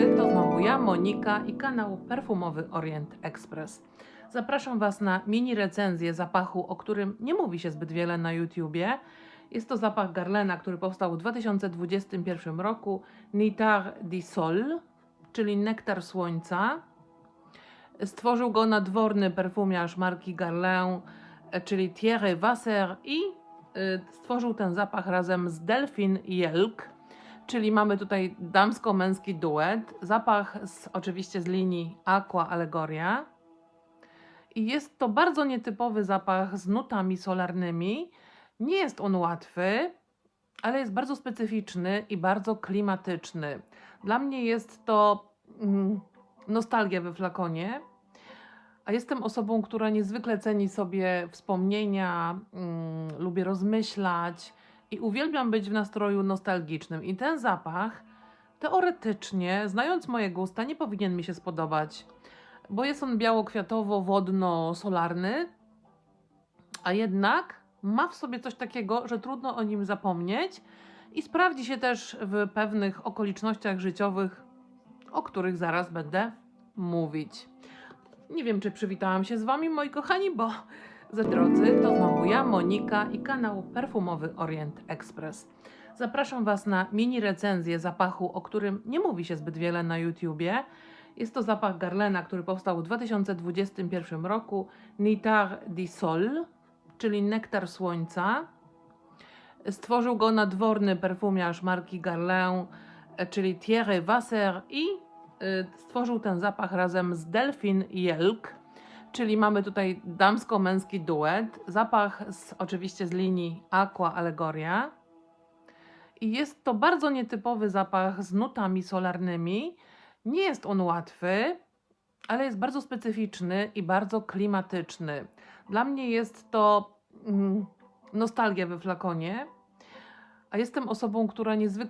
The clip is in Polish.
drodzy, to znowu ja, Monika i kanał perfumowy Orient Express. Zapraszam Was na mini recenzję zapachu, o którym nie mówi się zbyt wiele na YouTubie. Jest to zapach Garlena, który powstał w 2021 roku, Nitar di Sol, czyli nektar słońca. Stworzył go nadworny perfumiarz marki Garlin, czyli Thierry Wasser i y, stworzył ten zapach razem z Delphine Jelk, czyli mamy tutaj damsko-męski duet. Zapach z, oczywiście z linii Aqua Allegoria. I jest to bardzo nietypowy zapach z nutami solarnymi. Nie jest on łatwy, ale jest bardzo specyficzny i bardzo klimatyczny. Dla mnie jest to mm, nostalgia we flakonie. A jestem osobą, która niezwykle ceni sobie wspomnienia, mm, lubię rozmyślać i uwielbiam być w nastroju nostalgicznym. I ten zapach teoretycznie, znając moje gusta, nie powinien mi się spodobać, bo jest on biało-kwiatowo-wodno-solarny, a jednak ma w sobie coś takiego, że trudno o nim zapomnieć i sprawdzi się też w pewnych okolicznościach życiowych, o których zaraz będę mówić. Nie wiem, czy przywitałam się z Wami, moi kochani, bo za drodzy, to znowu ja, Monika i kanał perfumowy Orient Express. Zapraszam Was na mini recenzję zapachu, o którym nie mówi się zbyt wiele na YouTubie. Jest to zapach Garlena, który powstał w 2021 roku, Nitar di Sol, czyli nektar słońca. Stworzył go nadworny perfumiarz marki Garlin, czyli Thierry Wasser i y, stworzył ten zapach razem z Delphine Jelk, czyli mamy tutaj damsko-męski duet. Zapach z, oczywiście z linii Aqua Allegoria. I jest to bardzo nietypowy zapach z nutami solarnymi. Nie jest on łatwy, ale jest bardzo specyficzny i bardzo klimatyczny. Dla mnie jest to mm, nostalgia we flakonie, a jestem osobą, która niezwykle